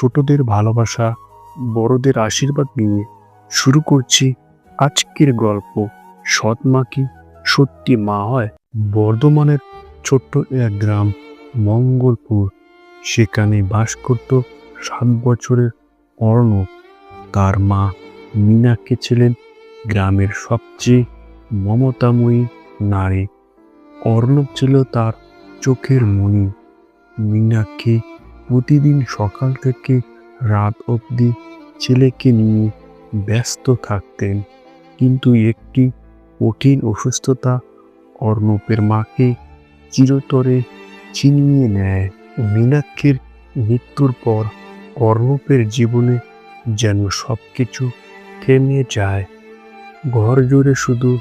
ছোটদের ভালোবাসা, বড়দের আশীর্বাদ নিয়ে শুরু করছি আজকের গল্প। সৎ মা কি সত্যি মা হয়? বর্ধমানের ছোট্ট এক গ্রাম, মঙ্গলপুর। সেখানে বাস করত সাত বছরের অর্ণব। তার মা মীনাক্ষী ছিলেন গ্রামের সবচেয়ে মমতাময়ী নারী। অর্ণব ছিল তার চোখের মণি। মীনাক্ষী প্রতিদিন সকাল থেকে রাত অবধি ছেলেকে নিয়ে ব্যস্ত থাকতেন। কিন্তু একটি কঠিন অসুস্থতা অর্ণবের মাকে চিরতরে ছিনিয়ে নেয়। মীনাক্ষীর মৃত্যুর পর অর্ণবের জীবনে যেন সব কিছু থেমে যায়। ঘর জুড়ে শুধু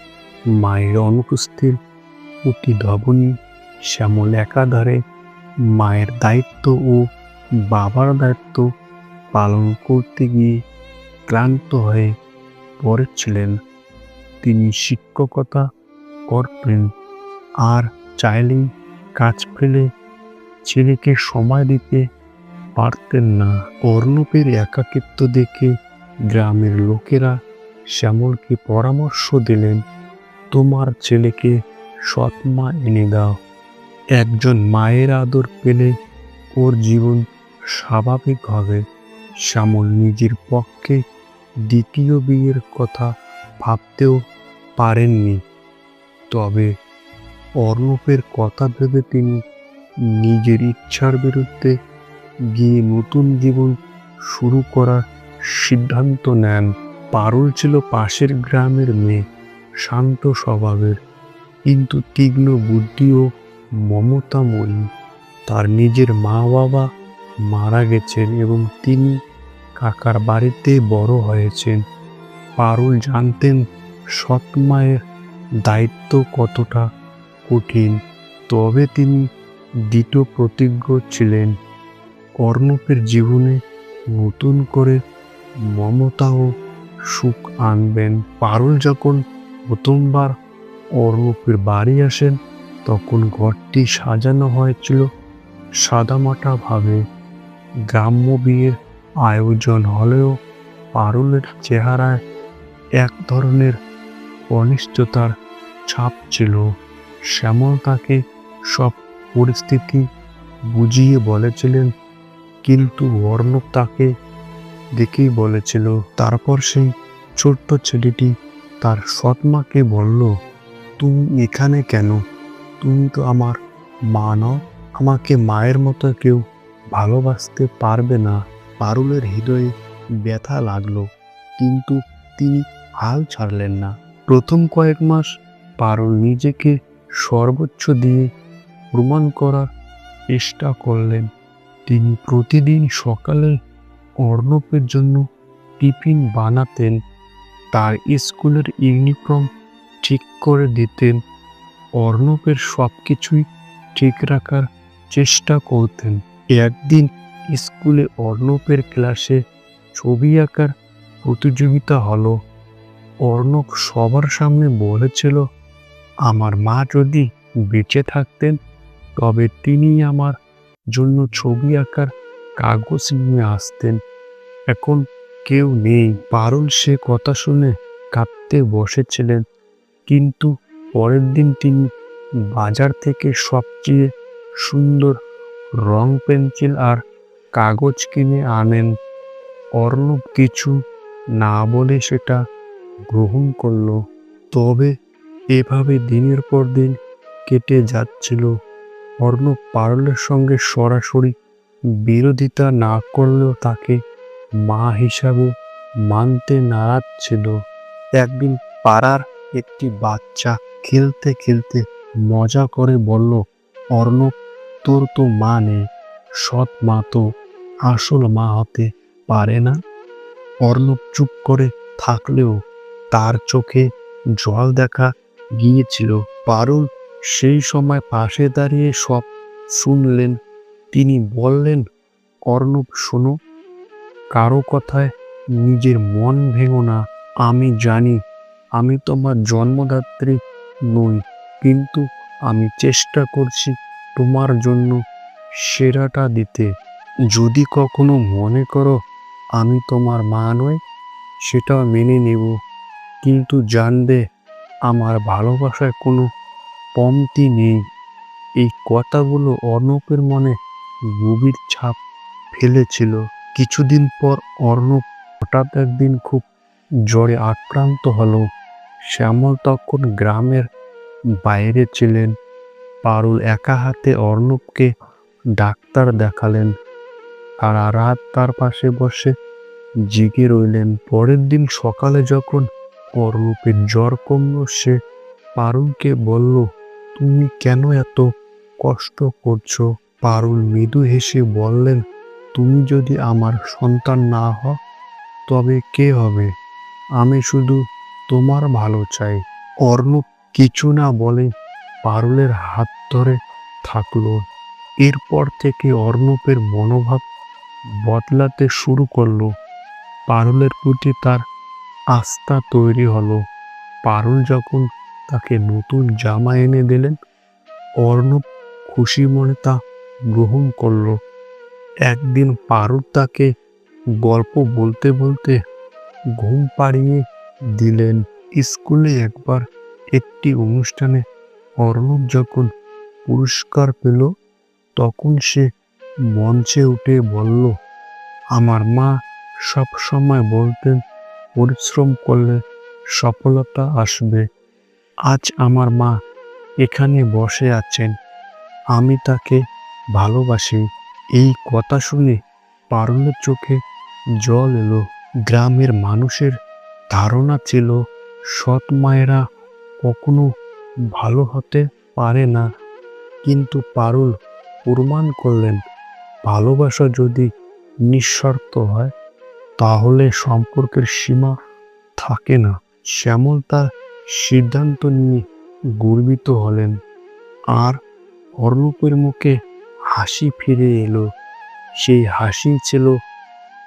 মায়ের অনুপস্থির প্রতিধ্বনি, শ্যামল একাধারে মায়ের দায়িত্ব ও বাবার দায়িত্ব পালন করতে গিয়ে ক্লান্ত হয়ে পড়েছিলেন। তিনি শিক্ষকতা করতেন আর চাইলেই কাজ ফেলে ছেলেকে সময় দিতে পারতেন না। অর্ণবের একাকিত্ব দেখে গ্রামের লোকেরা শ্যামলকে পরামর্শ দিলেন, তোমার ছেলেকে সৎ মা এনে দাও। একজন মায়ের আদর পেলে ওর জীবন স্বাভাবিক হবে শ্যামল নিজের পক্ষে দ্বিতীয় বিয়ের কথা ভাবতেও পারেননি। তবে অর্ণবের কথা ভেবে তিনি নিজের ইচ্ছার বিরুদ্ধে গিয়ে নতুন জীবন শুরু করার সিদ্ধান্ত নেন। পারুল ছিল পাশের গ্রামের মেয়ে, শান্ত স্বভাবের, কিন্তু তীক্ষ্ণ বুদ্ধি ও মমতাময়ী তার নিজের মা বাবা মারা গেছেন এবং তিনি কাকার বাড়িতে বড় হয়েছেন। পারুল জানতেন সৎ মায়ের দায়িত্ব কতটা কঠিন, তবে তিনি দৃঢ় প্রতিজ্ঞ ছিলেন। অর্ণবের জীবনে নতুন করে মমতা ও সুখ আনবেন। পারুল যখন প্রথমবার অর্ণবের বাড়ি আসেন, তখন ঘরটি সাজানো হয়েছিল সাদামাটা ভাবে। গ্রাম্য বিয়ের আয়োজন হলেও পারুলের চেহারায় এক ধরনের অনিশ্চয়তার ছাপ ছিল। শ্যামল তাকে সব পরিস্থিতি বুঝিয়ে বলেছিলেন, কিন্তু অর্ণব তাকে দেখেই বলেছিল, তারপর সেই ছোট্ট ছেলেটি তার সৎমাকে বলল তুমি এখানে কেন? তুমি তো আমার মা নও, আমাকে মায়ের মতো কেউ ভালোবাসতে পারবে না। পারুলের হৃদয়ে ব্যথা লাগল, কিন্তু তিনি হাল ছাড়লেন না। প্রথম কয়েক মাস পারুল নিজেকে সর্বোচ্চ দিয়ে প্রমাণ করার চেষ্টা করলেন। তিনি প্রতিদিন সকালে অর্ণবের জন্য টিফিন বানাতেন, তার স্কুলের ইউনিফর্ম ঠিক করে দিতেন, অর্ণবের সব কিছুই ঠিক রাখার চেষ্টা করতেন। একদিন স্কুলে অর্ণবের ক্লাসে ছবি আঁকার প্রতিযোগিতা হলো। অর্ণব সবার সামনে বলেছিল, আমার মা যদি বেঁচে থাকতেন, তবে তিনি আমার জন্য ছবি আঁকার কাগজ নিয়ে আসতেন। এখন কেউ নেই। পারুল সে কথা শুনে কাঁদতে বসেছিলেন, কিন্তু পরের দিন তিনি বাজার থেকে সবচেয়ে সুন্দর রং পেন্সিল আর কাগজ কিনে আনেন। অর্ণব কিছু না বলে সেটা গ্রহণ করল। তবে এভাবে দিনের পর দিন কেটে যাচ্ছিল। অর্ণব পারলের সঙ্গে সরাসরি বিরোধিতা না করলেও তাকে মা হিসাবে মানতে নারাজ ছিল। একদিন পাড়ার একটি বাচ্চা খেলতে খেলতে মজা করে বলল, অর্ণব তোর তো মা নেই সৎ মা তো আসল মা হতে পারে না। অর্ণব চুপ করে থাকলেও তার চোখে জল দেখা গিয়েছিল। পারুল সেই সময় পাশে দাঁড়িয়ে সব শুনলেন। তিনি বললেন, অর্ণব, শোনো, কারও কথায় নিজের মন ভেঙো না। আমি জানি, আমি তোমার জন্মদাত্রী নই, কিন্তু আমি চেষ্টা করছি তোমার জন্য সেরাটা দিতে। যদি কখনো মনে করো আমি তোমার মা নই সেটাও মেনে নেব। কিন্তু জানবে আমার ভালোবাসায় কোনো কমতি নেই। এই কথাগুলো অর্ণবের মনে গভীর ছাপ ফেলেছিল। কিছুদিন পর অর্ণব হঠাৎ একদিন খুব জ্বরে আক্রান্ত হলো। শ্যামল তখন গ্রামের বাইরে ছিলেন। পারুল একা হাতে অর্ণবকে ডাক্তার দেখালেন সারা রাত তার পাশে বসে জেগে রইলেন। পরের দিন সকালে যখন অর্ণবের জ্বর কমল, সে পারুলকে বলল, তুমি কেন এত কষ্ট করছ? পারুল মৃদু হেসে বললেন, তুমি যদি আমার সন্তান না হও, তবে কে হবে? আমি শুধু তোমার ভালো চাই। অর্ণব কিছু না বলে পারুলের হাত ধরে থাকল। এরপর থেকে অর্ণবের মনোভাব বদলাতে শুরু করল। পারুলের প্রতি তার আস্থা তৈরি হলো। পারুল যখন তাকে নতুন জামা এনে দিলেন, অর্ণব খুশি মনে তা গ্রহণ করল। একদিন পারুল তাকে গল্প বলতে বলতে ঘুম পাড়িয়ে দিলেন। স্কুলে একবার একটি অনুষ্ঠানে অর্ণব যখন পুরস্কার পেল, তখন সে মঞ্চে উঠে বলল, আমার মা সব সময় বলতেন, পরিশ্রম করলে সফলতা আসবে। আজ আমার মা এখানে বসে আছেন। আমি তাকে ভালোবাসি এই কথা শুনে পারুলের চোখে জল এলো। গ্রামের মানুষের ধারণা ছিল, সৎ মায়েরা কখনো ভালো হতে পারে না। কিন্তু পারুল প্রমাণ করলেন, ভালোবাসা যদি নিঃস্বার্থ হয়, তাহলে সম্পর্কের সীমা থাকে না। শ্যামল তার সিদ্ধান্ত নিয়ে গর্বিত হলেন। আর অর্ণবের মুখে হাসি ফিরে এলো। সেই হাসি ছিল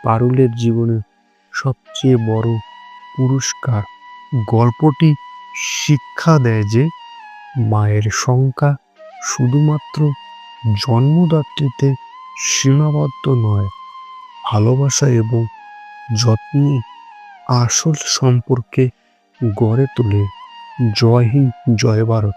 পারুলের জীবনে সবচেয়ে বড় পুরস্কার। গল্পটি শিক্ষা দেয় যে মায়ের সংখ্যা শুধুমাত্র জন্মদাত্রীতে সীমাবদ্ধ নয়, ভালোবাসা এবং যত্ন আসল সম্পর্কে গড়ে তোলে জয় হিন্দ জয় ভারত।